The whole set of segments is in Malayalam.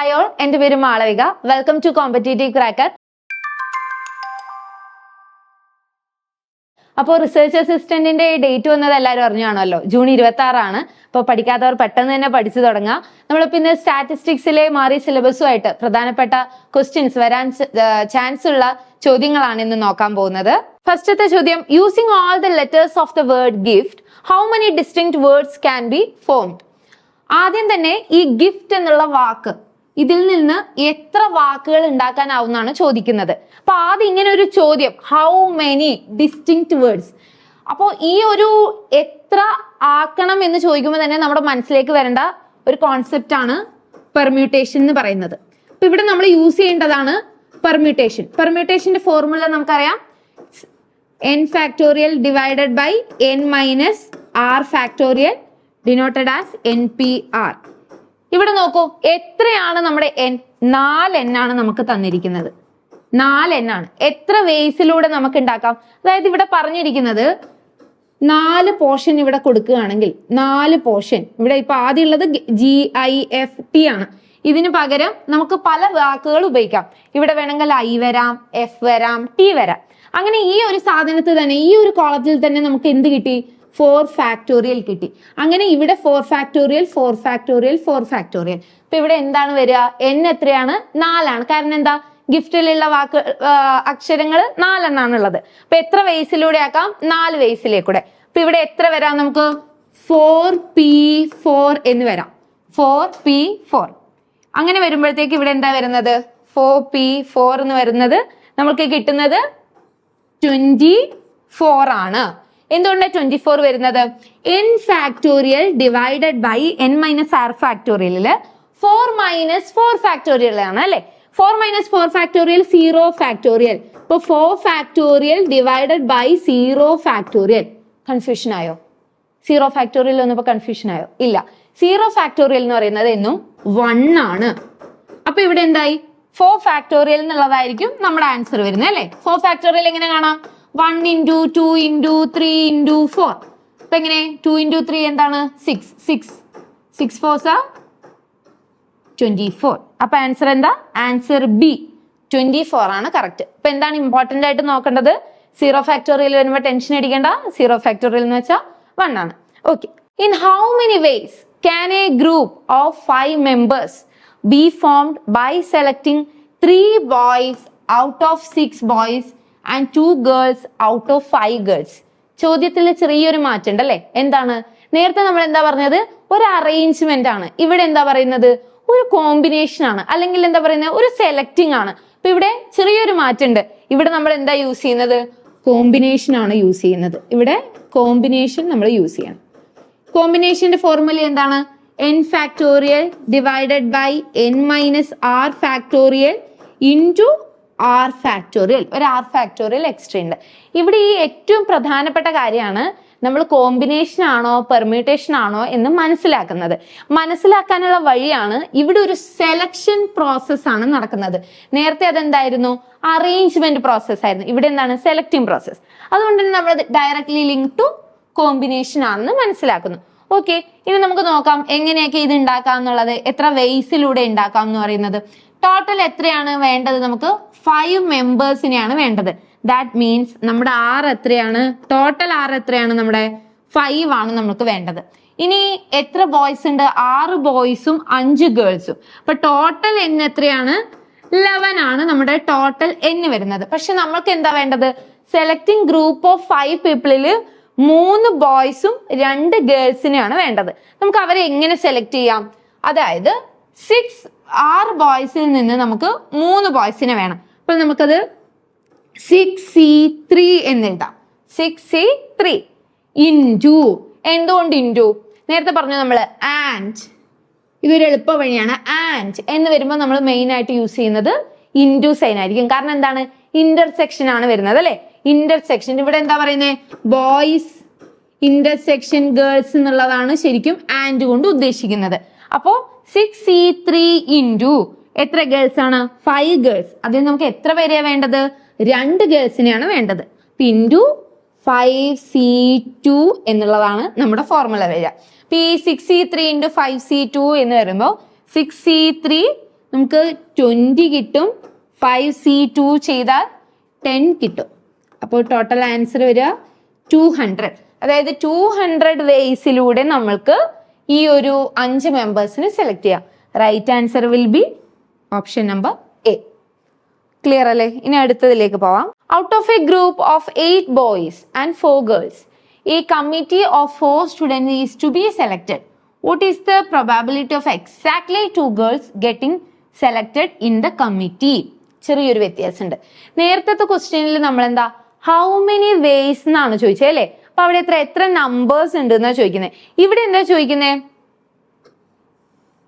ഹായ് ഓൾ എന്റെ പേര് Malavika. Welcome to competitive cracker അപ്പോൾ റിസർച്ച് അസിസ്റ്റന്റിന്റെ ഡേറ്റ് വന്നത് എല്ലാവരും അറിഞ്ഞാണല്ലോ. ജൂൺ ഇരുപത്തി ആറാണ് അപ്പോൾ പഠിക്കാത്തവർ പെട്ടെന്ന് തന്നെ പഠിച്ചു തുടങ്ങാം. നമ്മൾ പിന്നെ സ്റ്റാറ്റിസ്റ്റിക്സിലെ മാറിയ സിലബസുമായിട്ട് പ്രധാനപ്പെട്ട ക്വസ്റ്റ്യൻസ് വരാൻ ചാൻസ് ഉള്ള ചോദ്യങ്ങളാണ് ഇന്ന് നോക്കാൻ പോകുന്നത്. ഫസ്റ്റത്തെ ചോദ്യം using all the letters of the word gift how many distinct words can be formed ആദ്യം തന്നെ ഈ ഗിഫ്റ്റ് എന്നുള്ള വാക്ക് ഇതിൽ നിന്ന് എത്ര വാക്കുകൾ ഉണ്ടാക്കാനാവുന്നതാണ് ചോദിക്കുന്നത്. അപ്പൊ ആദ്യം ഇങ്ങനെ ഒരു ചോദ്യം ഹൗ മെനി ഡിസ്റ്റിങ് വേർഡ്സ് അപ്പോൾ ഈ ഒരു എത്ര ആക്കണം എന്ന് ചോദിക്കുമ്പോൾ തന്നെ നമ്മുടെ മനസ്സിലേക്ക് വരേണ്ട ഒരു കോൺസെപ്റ്റ് ആണ് പെർമ്യൂട്ടേഷൻ എന്ന് പറയുന്നത്. അപ്പൊ ഇവിടെ നമ്മൾ യൂസ് ചെയ്യേണ്ടതാണ് പെർമ്യൂട്ടേഷൻ പെർമ്യൂട്ടേഷന്റെ ഫോർമുല നമുക്കറിയാം. N factorial divided by n minus r factorial denoted as n P r ഇവിടെ നോക്കൂ എത്രയാണ് നമ്മുടെ എൻ നാല് എൻ ആണ് നമുക്ക് തന്നിരിക്കുന്നത്. നാല് എൻ ആണ്. എത്ര വേസിലൂടെ നമുക്ക് ഉണ്ടാക്കാം? അതായത് ഇവിടെ പറഞ്ഞിരിക്കുന്നത് നാല് പോർഷൻ ഇവിടെ കൊടുക്കുകയാണെങ്കിൽ നാല് പോർഷൻ ഇവിടെ ഇപ്പൊ ആദ്യം ഉള്ളത് ജി ഐ എഫ് ടി ആണ്. ഇതിന് പകരം നമുക്ക് പല വാക്കുകൾ ഉപയോഗിക്കാം. ഇവിടെ വേണമെങ്കിൽ ഐ വരാം എഫ് വരാം ടി വരാം. അങ്ങനെ ഈ ഒരു സാധനത്തിൽ തന്നെ ഈ ഒരു കോളത്തിൽ തന്നെ നമുക്ക് എന്ത് കിട്ടി? ഫോർ ഫാക്ടോറിയൽ കിട്ടി. അങ്ങനെ ഇവിടെ four factorial four factorial four factorial ഇപ്പൊ ഇവിടെ എന്താണ് വരിക? എൻ എത്രയാണ്? നാലാണ്. കാരണം എന്താ? ഗിഫ്റ്റിലുള്ള വാക്ക് അക്ഷരങ്ങൾ നാലെണ്ണാണ് ഉള്ളത് അപ്പൊ എത്ര വേസിലൂടെ ആക്കാം? നാല് വേസിലേക്കൂടെ അപ്പൊ ഇവിടെ എത്ര വരാം നമുക്ക്? ഫോർ പി ഫോർ എന്ന് വരാം. ഫോർ പി ഫോർ അങ്ങനെ വരുമ്പോഴത്തേക്ക് ഇവിടെ എന്താ വരുന്നത്? ഫോർ പി ഫോർ എന്ന് വരുന്നത് നമുക്ക് കിട്ടുന്നത് ട്വന്റി ഫോർ ആണ്. എന്തുകൊണ്ടാണ് ട്വന്റി ഫോർ വരുന്നത് n factorial divided by n minus r ഫാക്ടോറിയലിൽ four minus four factorial ആണ് അല്ലെ? Four minus four factorial zero factorial ഇപ്പൊ four factorial divided by zero factorial confusion ആയോ? സീറോ ഫാക്ടോറിയൽ വന്നപ്പോ കൺഫ്യൂഷൻ ആയോ? ഇല്ല. സീറോ ഫാക്ടോറിയൽ എന്ന് പറയുന്നത് എന്നും വൺ ആണ്. അപ്പൊ ഇവിടെ എന്തായി? ഫോർ ഫാക്ടോറിയൽ എന്നുള്ളതായിരിക്കും നമ്മുടെ ആൻസർ വരുന്നത് അല്ലെ? ഫോർ ഫാക്ടോറിയൽ എങ്ങനെ കാണാം? One into two into three into four അപ്പൊ എങ്ങനെ? ടു ഇന്റു ത്രീ എന്താണ്? സിക്സ് സിക്സ് സിക്സ് ഫോർ സാ ട്വന്റി ഫോർ അപ്പൊ ആൻസർ എന്താ? ആൻസർ ബി ട്വന്റി ഫോർ ആണ് കറക്റ്റ് അപ്പൊ എന്താണ് ഇമ്പോർട്ടന്റ് ആയിട്ട് നോക്കേണ്ടത്? സീറോ ഫാക്ടോറിയൽ വരുമ്പോൾ ടെൻഷൻ അടിക്കേണ്ട. സീറോ ഫാക്ടോറിയൽ എന്ന് വെച്ചാൽ വൺ ആണ്. Okay in how many ways can a group of five members be formed by selecting three boys out of six boys and two girls out of five girls ചോദ്യത്തിൽ ചെറിയൊരു മാറ്റം ഉണ്ട് അല്ലേ എന്താണ്? നേരത്തെ നമ്മൾ എന്താ പറഞ്ഞത്? ഒരു അറേഞ്ച്മെന്റ് ആണ്. ഇവിടെ എന്താ പറയുന്നത്? ഒരു കോമ്പിനേഷൻ ആണ്. അല്ലെങ്കിൽ എന്താ പറയുന്നത്? ഒരു സെലക്ടിങ് ആണ്. അപ്പൊ ഇവിടെ ചെറിയൊരു മാറ്റം ഉണ്ട് ഇവിടെ നമ്മൾ എന്താ യൂസ് ചെയ്യുന്നത്? കോമ്പിനേഷൻ ആണ് യൂസ് ചെയ്യുന്നത്. ഇവിടെ കോമ്പിനേഷൻ നമ്മൾ യൂസ് ചെയ്യണം. കോമ്പിനേഷന്റെ ഫോർമുല എന്താണ്? N factorial divided by n minus r factorial into r factorial ഒരു ആർ ഫാക്ടോറിയൽ എക്സ്ട്രാ ഉണ്ട്. ഇവിടെ ഈ ഏറ്റവും പ്രധാനപ്പെട്ട കാര്യമാണ് നമ്മൾ കോമ്പിനേഷൻ ആണോ പെർമ്യൂട്ടേഷൻ ആണോ എന്ന് മനസ്സിലാക്കുന്നത്. മനസ്സിലാക്കാനുള്ള വഴിയാണ് ഇവിടെ ഒരു സെലക്ഷൻ പ്രോസസ് ആണ് നടക്കുന്നത്. നേരത്തെ അതെന്തായിരുന്നു? അറേഞ്ച്മെന്റ് പ്രോസസ് ആയിരുന്നു. ഇവിടെ എന്താണ്? സെലക്ടിങ് പ്രോസസ് അതുകൊണ്ട് തന്നെ നമ്മൾ ഡയറക്ട്ലി ലിങ്ക് ടു കോമ്പിനേഷൻ ആണെന്ന് മനസ്സിലാക്കുന്നു. ഓക്കെ ഇനി നമുക്ക് നോക്കാം. എങ്ങനെയൊക്കെ ഇത് ഉണ്ടാക്കാം എന്നുള്ളത്? എത്ര വെയ്സിലൂടെ ഉണ്ടാക്കാം എന്ന് പറയുന്നത്? ടോട്ടൽ എത്രയാണ് വേണ്ടത് നമുക്ക്? ഫൈവ് മെമ്പേഴ്സിനെയാണ് വേണ്ടത്. ദാറ്റ് മീൻസ് നമ്മുടെ ആർ എത്രയാണ്? ടോട്ടൽ ആർ എത്രയാണ് നമ്മുടെ? ഫൈവ് ആണ് നമുക്ക് വേണ്ടത്. ഇനി എത്ര ബോയ്സ് ഉണ്ട്? ആറ് ബോയ്സും അഞ്ച് ഗേൾസും അപ്പൊ ടോട്ടൽ എൻ എത്രയാണ്? ലെവൻ ആണ് നമ്മുടെ ടോട്ടൽ എൻ വരുന്നത്. പക്ഷെ നമ്മൾക്ക് എന്താ വേണ്ടത്? സെലക്ടിങ് ഗ്രൂപ്പ് ഓഫ് ഫൈവ് പീപ്പിളിൽ മൂന്ന് ബോയ്സും രണ്ട് ഗേൾസിനെയാണ് വേണ്ടത്. നമുക്ക് അവരെ എങ്ങനെ സെലക്ട് ചെയ്യാം? അതായത് സിക്സ് ആറ് ബോയ്സിൽ നിന്ന് നമുക്ക് മൂന്ന് ബോയ്സിനെ വേണം. അപ്പോൾ നമുക്കത് സിക്സ് സി ത്രീ എന്നെഴുതാം സിക്സ് സി ത്രീ ഇന്റു എന്തുകൊണ്ട് ഇന്റു നേരത്തെ പറഞ്ഞു നമ്മൾ ആൻഡ് ഇതൊരു എളുപ്പ വഴിയാണ്. ആൻഡ് എന്ന് വരുമ്പോൾ നമ്മൾ മെയിൻ ആയിട്ട് യൂസ് ചെയ്യുന്നത് ഇന്റു സൈൻ ആയിരിക്കും. കാരണം എന്താണ്? ഇന്റർസെക്ഷൻ ആണ് വരുന്നത് അല്ലെ? ഇന്റർസെക്ഷൻ ഇവിടെ എന്താ പറയുന്നത് ബോയ്സ് ഇന്റർസെക്ഷൻ ഗേൾസ് എന്നുള്ളതാണ് ശരിക്കും ആൻഡ് കൊണ്ട് ഉദ്ദേശിക്കുന്നത്. അപ്പോ സിക്സ് സി ത്രീ ഇന്റു എത്ര ഗേൾസ് ആണ്? ഫൈവ് ഗേൾസ് അതിൽ നമുക്ക് എത്ര പേരെയാണ് വേണ്ടത്? രണ്ട് ഗേൾസിനെയാണ് വേണ്ടത്. ഇന്റു ഫൈവ് സി ടു എന്നുള്ളതാണ് നമ്മുടെ ഫോർമുല വരിക. അപ്പൊ ഈ six C three into five C two എന്ന് വരുമ്പോൾ സിക്സ് സി ത്രീ നമുക്ക് ട്വന്റി കിട്ടും. ഫൈവ് സി ടു ചെയ്താൽ ടെൻ കിട്ടും. അപ്പോൾ ടോട്ടൽ ആൻസർ വരിക ടു ഹൺഡ്രഡ് അതായത് ടു ഹൺഡ്രഡ് വേസിലൂടെ നമ്മൾക്ക് ഈ ഒരു അഞ്ച് മെമ്പേഴ്സിന് സെലക്ട് ചെയ്യാം. Right answer will be option number A clear അല്ലേ? ഇനി അടുത്തതിലേക്ക് പോവാം. Out of a group of eight boys and four girls a committee of four students is to be selected what is the probability of exactly two girls getting selected in the committee ചെറിയൊരു വ്യത്യാസമുണ്ട്. നേരത്തെ ക്വസ്റ്റ്യനിൽ നമ്മൾ എന്താ ഹൗ മെനി വേസ് എന്നാണ് ചോദിച്ചത് അല്ലേ? അപ്പൊ അവിടെ എത്ര എത്ര നമ്പേഴ്സ് ഉണ്ട് എന്നാ ചോദിക്കുന്നത് ഇവിടെ എന്താ ചോദിക്കുന്നത്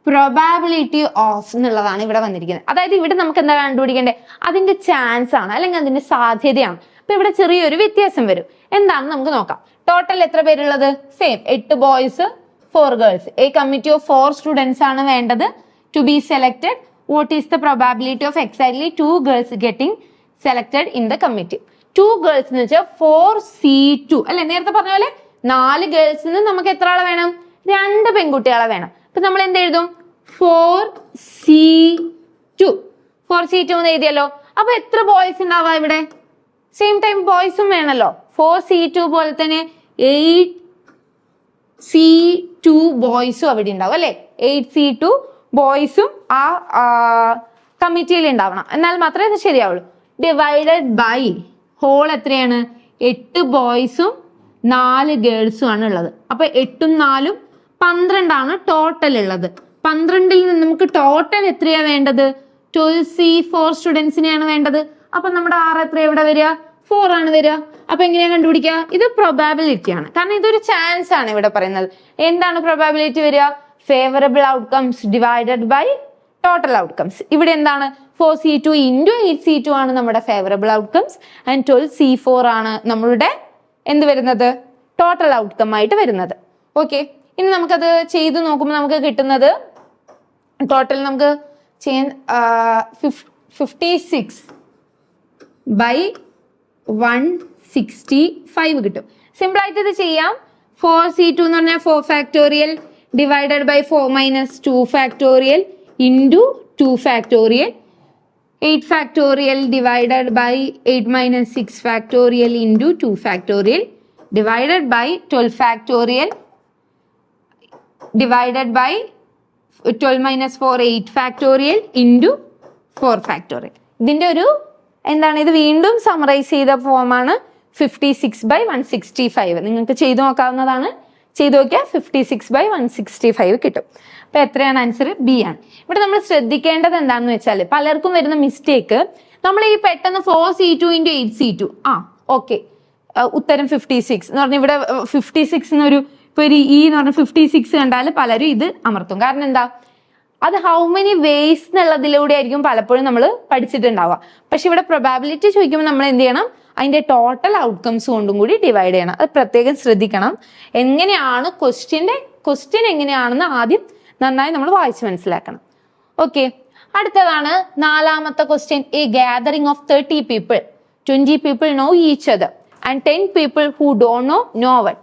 പ്രൊബാബിലിറ്റി ഓഫ് എന്നുള്ളതാണ് ഇവിടെ വന്നിരിക്കുന്നത്. അതായത് ഇവിടെ നമുക്ക് എന്താ കണ്ടുപിടിക്കേണ്ടത് അതിന്റെ ചാൻസ് ആണ് അല്ലെങ്കിൽ അതിന്റെ സാധ്യതയാണ്. അപ്പൊ ഇവിടെ ചെറിയൊരു വ്യത്യാസം വരും. എന്താണെന്ന് നമുക്ക് നോക്കാം. ടോട്ടൽ എത്ര പേരുള്ളത്? സെയിം എട്ട് boys four girls a committee of four students ആണ് വേണ്ടത് to be selected what is the probability of exactly two girls getting selected in the committee two girls എന്ന് വെച്ചാൽ ഫോർ സി ടു അല്ലെ നേരത്തെ പറഞ്ഞ പോലെ നാല് ഗേൾസിന് നമുക്ക് എത്ര ആളെ വേണം? രണ്ട് പെൺകുട്ടികളെ വേണം. അപ്പൊ നമ്മൾ എന്ത് എഴുതും? Four C two four C two എന്ന് എഴുതിയല്ലോ. അപ്പൊ എത്ര ബോയ്സ് ഉണ്ടാവാ ഇവിടെ? സെയിം ടൈം ബോയ്സും വേണമല്ലോ ഫോർ സി ടു പോലെ തന്നെ എയ്റ്റ് സി ടു ബോയ്സും അവിടെ ഉണ്ടാവും അല്ലെ? എയ്റ്റ് സി ടു ബോയ്സും ആ കമ്മിറ്റിയിൽ ഉണ്ടാവണം. എന്നാൽ മാത്രമേ ഇത് ശരിയാവുള്ളൂ. ഡിവൈഡഡ് ബൈ ഹോൾ എത്രയാണ്? എട്ട് ബോയ്സും നാല് ഗേൾസും ആണ് ഉള്ളത്. അപ്പൊ എട്ടും നാലും പന്ത്രണ്ടാണ് ടോട്ടൽ ഉള്ളത്. പന്ത്രണ്ടിൽ നിന്ന് നമുക്ക് ടോട്ടൽ എത്രയാ വേണ്ടത്? ട്വൽവ് സി ഫോർ സ്റ്റുഡൻസിനെയാണ് വേണ്ടത്. അപ്പൊ നമ്മുടെ ആറ് എത്ര എവിടെ വരിക? ഫോർ ആണ് വരിക. അപ്പൊ എങ്ങനെയാ കണ്ടുപിടിക്കുക? ഇത് പ്രൊബാബിലിറ്റി ആണ്. കാരണം ഇതൊരു ചാൻസ് ആണ് ഇവിടെ പറയുന്നത്. എന്താണ് പ്രൊബാബിലിറ്റി വരിക? Favourable outcomes divided by total outcomes ഇവിടെ എന്താണ്? Four C two into eight C two ആണ് നമ്മുടെ favourable outcomes and twelve C four ആണ് നമ്മളുടെ എന്ത് വരുന്നത്? ടോട്ടൽ ഔട്ട്കം ആയിട്ട് വരുന്നത്. ഓക്കെ ഇനി നമുക്കത് ചെയ്ത് നോക്കുമ്പോൾ നമുക്ക് കിട്ടുന്നത് ടോട്ടൽ നമുക്ക് ചെയ്യാൻ fifty six by one sixty five കിട്ടും. സിമ്പിൾ ആയിട്ട് ഇത് ചെയ്യാം. ഫോർ സി ടു എന്ന് പറഞ്ഞാൽ four factorial divided by four minus two factorial into two factorial eight factorial divided by eight minus six factorial into two factorial divided by twelve factorial divided by twelve minus four eight factorial into four factorial ഇതിന്റെ ഒരു എന്താണ്? ഇത് വീണ്ടും സമറൈസ് ചെയ്ത ഫോമാണ് fifty six by one sixty five നിങ്ങൾക്ക് ചെയ്തു നോക്കാവുന്നതാണ്. ചെയ്തു നോക്കിയാൽ fifty six by one sixty five കിട്ടും. അപ്പൊ എത്രയാണ് ആൻസർ ബി ആണ്. ഇവിടെ നമ്മൾ ശ്രദ്ധിക്കേണ്ടത് എന്താണെന്ന് വെച്ചാൽ പലർക്കും വരുന്ന മിസ്റ്റേക്ക് നമ്മൾ ഈ പെട്ടെന്ന് four C two into eight C two ആ ഓക്കെ ഉത്തരം ഫിഫ്റ്റി സിക്സ് എന്ന് പറഞ്ഞാൽ ഇവിടെ ഫിഫ്റ്റി സിക്സ് എന്നൊരു ഇപ്പൊ ഒരു ഇ എന്ന് പറഞ്ഞ ഫിഫ്റ്റി സിക്സ് കണ്ടാൽ പലരും ഇത് അമർത്തും. കാരണം എന്താ? അത് ഹൗ മെനി വേസ് എന്നുള്ളതിലൂടെ ആയിരിക്കും പലപ്പോഴും നമ്മൾ പഠിച്ചിട്ടുണ്ടാവുക. പക്ഷെ ഇവിടെ പ്രൊബാബിലിറ്റി ചോദിക്കുമ്പോൾ നമ്മൾ എന്ത് ചെയ്യണം? അതിന്റെ ടോട്ടൽ ഔട്ട്കംസ് കൊണ്ടും കൂടി ഡിവൈഡ് ചെയ്യണം. അത് പ്രത്യേകം ശ്രദ്ധിക്കണം. എങ്ങനെയാണ് ക്വസ്റ്റ്യന്റെ ക്വസ്റ്റ്യൻ എങ്ങനെയാണെന്ന് ആദ്യം നന്നായി നമ്മൾ വായിച്ച് മനസ്സിലാക്കണം. ഓക്കെ അടുത്തതാണ് നാലാമത്തെ question a gathering of thirty people twenty people know each other and ten people who do know no one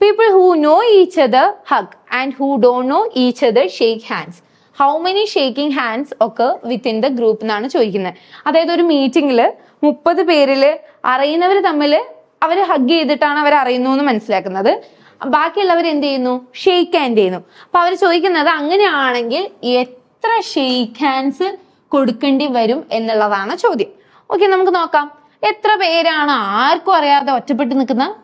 people who know each other hug and who do know each other shake hands how many shaking hands ഒക്കെ വിത്തിൻ ദ ഗ്രൂപ്പ് എന്നാണ് ചോദിക്കുന്നത്. അതായത് ഒരു മീറ്റിംഗിൽ മുപ്പത് പേരിൽ അറിയുന്നവർ തമ്മിൽ അവർ ഹഗ് ചെയ്തിട്ടാണ് അവർ അറിയുന്നു എന്ന് മനസ്സിലാക്കുന്നത്. ബാക്കിയുള്ളവർ എന്ത് ചെയ്യുന്നു? ഷെയ്ക്ക് ഹാൻഡ് ചെയ്യുന്നു. അപ്പൊ അവർ ചോദിക്കുന്നത് അങ്ങനെയാണെങ്കിൽ എത്ര ഷെയ്ക്ക് ഹാൻഡ്സ് കൊടുക്കേണ്ടി വരും എന്നുള്ളതാണ് ചോദ്യം. ഓക്കെ നമുക്ക് നോക്കാം. എത്ര പേരാണ് ആർക്കും അറിയാതെ ഒറ്റപ്പെട്ട് നിൽക്കുന്ന?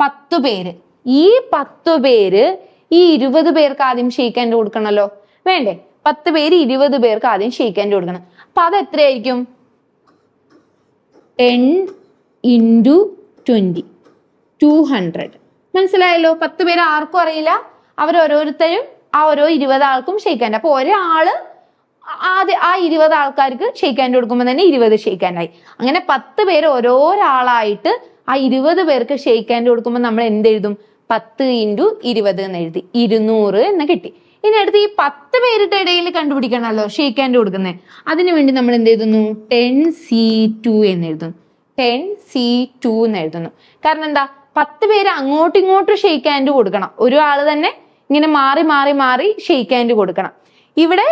പത്ത് പേര്. ഈ പത്ത് പേര് ഈ ഇരുപത് പേർക്ക് ആദ്യം ഷെയ്ക്ക് ഹാൻഡ് കൊടുക്കണമല്ലോ വേണ്ടേ? പത്ത് പേര് ഇരുപത് പേർക്ക് ആദ്യം ഷെയ്ക്ക് ഹാൻഡ് കൊടുക്കണം. അപ്പൊ അത് എത്രയായിരിക്കും ten into twenty two hundred. മനസ്സിലായല്ലോ? പത്ത് പേര് ആർക്കും അറിയില്ല. അവർ ഓരോരുത്തരും ആ ഓരോ ഇരുപത് ആൾക്കും ഷെയ്ക്ക് ഹാൻഡ് അപ്പൊ ഒരാൾ ആദ്യ ആ ഇരുപത് ആൾക്കാർക്ക് ഷെയ്ക്ക് കൊടുക്കുമ്പോൾ തന്നെ ഇരുപത് ഷെയ്ക്ക് അങ്ങനെ പത്ത് പേര് ഓരോരാളായിട്ട് ആ ഇരുപത് പേർക്ക് ഷെയ്ക്ക് കൊടുക്കുമ്പോൾ നമ്മൾ എന്ത് എഴുതും പത്ത് ഇന്റു ഇരുപത് എന്ന് എഴുതി. ഇരുന്നൂറ് എന്ന് കിട്ടി. ഇനി അടുത്ത് ഈ പത്ത് പേരുടെ ഇടയിൽ കണ്ടുപിടിക്കണമല്ലോ ഷേക്ക് ഹാൻഡ് കൊടുക്കുന്നത് അതിനുവേണ്ടി നമ്മൾ എന്ത് എഴുതുന്നു? ടെൻ സി ടു എന്ന് എഴുതുന്നു. ടെൻ സി ടു എന്ന് എഴുതുന്നു. കാരണം എന്താ? പത്ത് പേര് അങ്ങോട്ടും ഇങ്ങോട്ടും ഷേക്ക് ഹാൻഡ് കൊടുക്കണം. ഒരു ആൾ തന്നെ ഇങ്ങനെ മാറി മാറി മാറി ഷേക്ക് ഹാൻഡ് കൊടുക്കണം. ഇവിടെ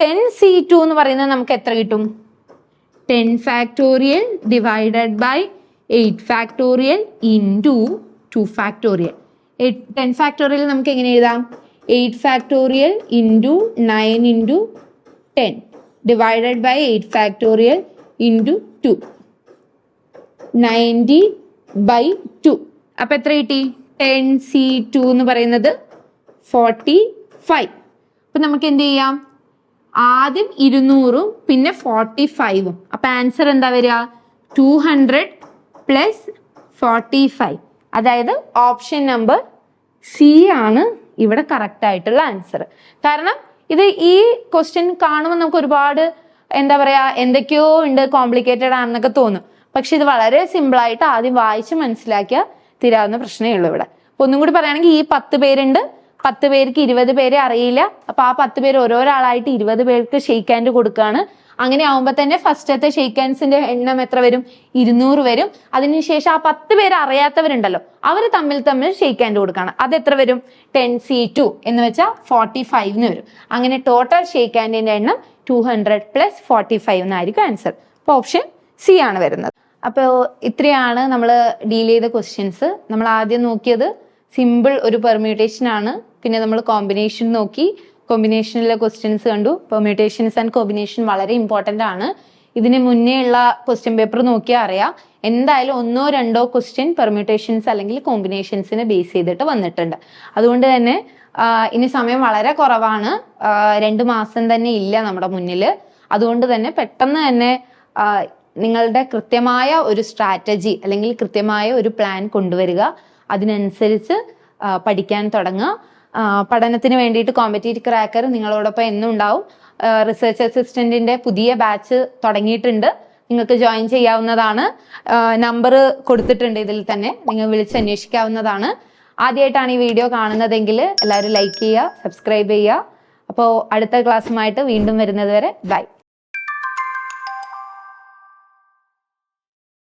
ടെൻ സി ടു എന്ന് പറയുന്നത് നമുക്ക് എത്ര കിട്ടും? Ten factorial divided by eight factorial in two two factorial ten factorial നമുക്ക് എങ്ങനെ എഴുതാം? Eight factorial into nine into ten divided by eight factorial into two ninety by two അപ്പം എത്ര കിട്ടി? ടെൻ സി ടു എന്ന് പറയുന്നത് ഫോർട്ടി ഫൈവ് അപ്പം നമുക്ക് എന്ത് ചെയ്യാം? ആദ്യം ഇരുന്നൂറും പിന്നെ ഫോർട്ടി ഫൈവും അപ്പം ആൻസർ എന്താ വരിക? Two hundred plus forty five അതായത് ഓപ്ഷൻ നമ്പർ സി ആണ്. ഇവിടെ കറക്റ്റ് ആയിട്ടുള്ള ആൻസർ കാരണം ഇത് ഈ ക്വസ്റ്റ്യൻ കാണുമ്പോൾ നമുക്ക് ഒരുപാട് എന്താ പറയാ എന്തൊക്കെയോ ഉണ്ട് കോംപ്ലിക്കേറ്റഡ് ആണെന്നൊക്കെ തോന്നും. പക്ഷെ ഇത് വളരെ സിമ്പിൾ ആയിട്ട് ആദ്യം വായിച്ച് മനസ്സിലാക്കിയ തീരാവുന്ന പ്രശ്നമേ ഉള്ളൂ ഇവിടെ. അപ്പൊ ഒന്നും കൂടി പറയുകയാണെങ്കിൽ ഈ പത്ത് പേരുണ്ട്. പത്ത് പേർക്ക് ഇരുപത് പേരെ അറിയില്ല. അപ്പൊ ആ പത്ത് പേര് ഓരോരാളായിട്ട് ഇരുപത് പേർക്ക് ഷെയ്ക്ക് ഹാൻഡ് കൊടുക്കുകയാണ്. അങ്ങനെ ആവുമ്പോൾ തന്നെ ഫസ്റ്റത്തെ ഷെയ്ക്കാൻസിന്റെ എണ്ണം എത്ര വരും? ഇരുന്നൂറ് വരും. അതിനുശേഷം ആ പത്ത് പേര് അറിയാത്തവരുണ്ടല്ലോ അവർ തമ്മിൽ തമ്മിൽ ഷെയ്ക്ക് ഹാൻഡ് കൊടുക്കണം. അത് എത്ര വരും? ടെൻ സി ടു എന്ന് വെച്ചാൽ ഫോർട്ടി ഫൈവിന് വരും. അങ്ങനെ ടോട്ടൽ ഷെയ്ക്ക് ഹാൻഡിന്റെ എണ്ണം two hundred plus forty five എന്നായിരിക്കും ആൻസർ അപ്പോൾ ഓപ്ഷൻ സി ആണ് വരുന്നത്. അപ്പോൾ ഇത്രയാണ് നമ്മൾ ഡീൽ ചെയ്ത ക്വസ്റ്റ്യൻസ് നമ്മൾ ആദ്യം നോക്കിയത് സിമ്പിൾ ഒരു പെർമ്യൂട്ടേഷൻ ആണ്. പിന്നെ നമ്മൾ കോമ്പിനേഷൻ നോക്കി. കോമ്പിനേഷനിലെ ക്വസ്റ്റ്യൻസ് കണ്ടു. പെർമ്യൂട്ടേഷൻസ് ആൻഡ് കോമ്പിനേഷൻ വളരെ ഇമ്പോർട്ടന്റ് ആണ്. ഇതിന് മുന്നേ ഉള്ള ക്വസ്റ്റ്യൻ പേപ്പർ നോക്കിയാൽ അറിയാം. എന്തായാലും ഒന്നോ രണ്ടോ ക്വസ്റ്റ്യൻ പെർമ്യൂട്ടേഷൻസ് അല്ലെങ്കിൽ കോമ്പിനേഷൻസിനെ ബേസ് ചെയ്തിട്ട് വന്നിട്ടുണ്ട്. അതുകൊണ്ട് തന്നെ ഇനി സമയം വളരെ കുറവാണ്. രണ്ട് മാസം തന്നെ ഇല്ല നമ്മുടെ മുന്നിൽ അതുകൊണ്ട് തന്നെ പെട്ടെന്ന് തന്നെ നിങ്ങളുടെ കൃത്യമായ ഒരു സ്ട്രാറ്റജി അല്ലെങ്കിൽ കൃത്യമായ ഒരു പ്ലാൻ കൊണ്ടുവരിക. അതിനനുസരിച്ച് പഠിക്കാൻ തുടങ്ങുക. പഠനത്തിന് വേണ്ടിയിട്ട് കോമ്പറ്റേറ്റീവ് ക്രാക്കർ നിങ്ങളോടൊപ്പം എന്നും ഉണ്ടാവും. റിസർച്ച് അസിസ്റ്റന്റിന്റെ പുതിയ ബാച്ച് തുടങ്ങിയിട്ടുണ്ട്. നിങ്ങൾക്ക് ജോയിൻ ചെയ്യാവുന്നതാണ്. നമ്പർ കൊടുത്തിട്ടുണ്ട് ഇതിൽ തന്നെ. നിങ്ങൾ വിളിച്ച് അന്വേഷിക്കാവുന്നതാണ്. ആദ്യമായിട്ടാണ് ഈ വീഡിയോ കാണുന്നതെങ്കിൽ എല്ലാവരും ലൈക്ക് ചെയ്യുക സബ്സ്ക്രൈബ് ചെയ്യുക. അപ്പോൾ അടുത്ത ക്ലാസ്സുമായിട്ട് വീണ്ടും വരുന്നത് വരെ ബൈ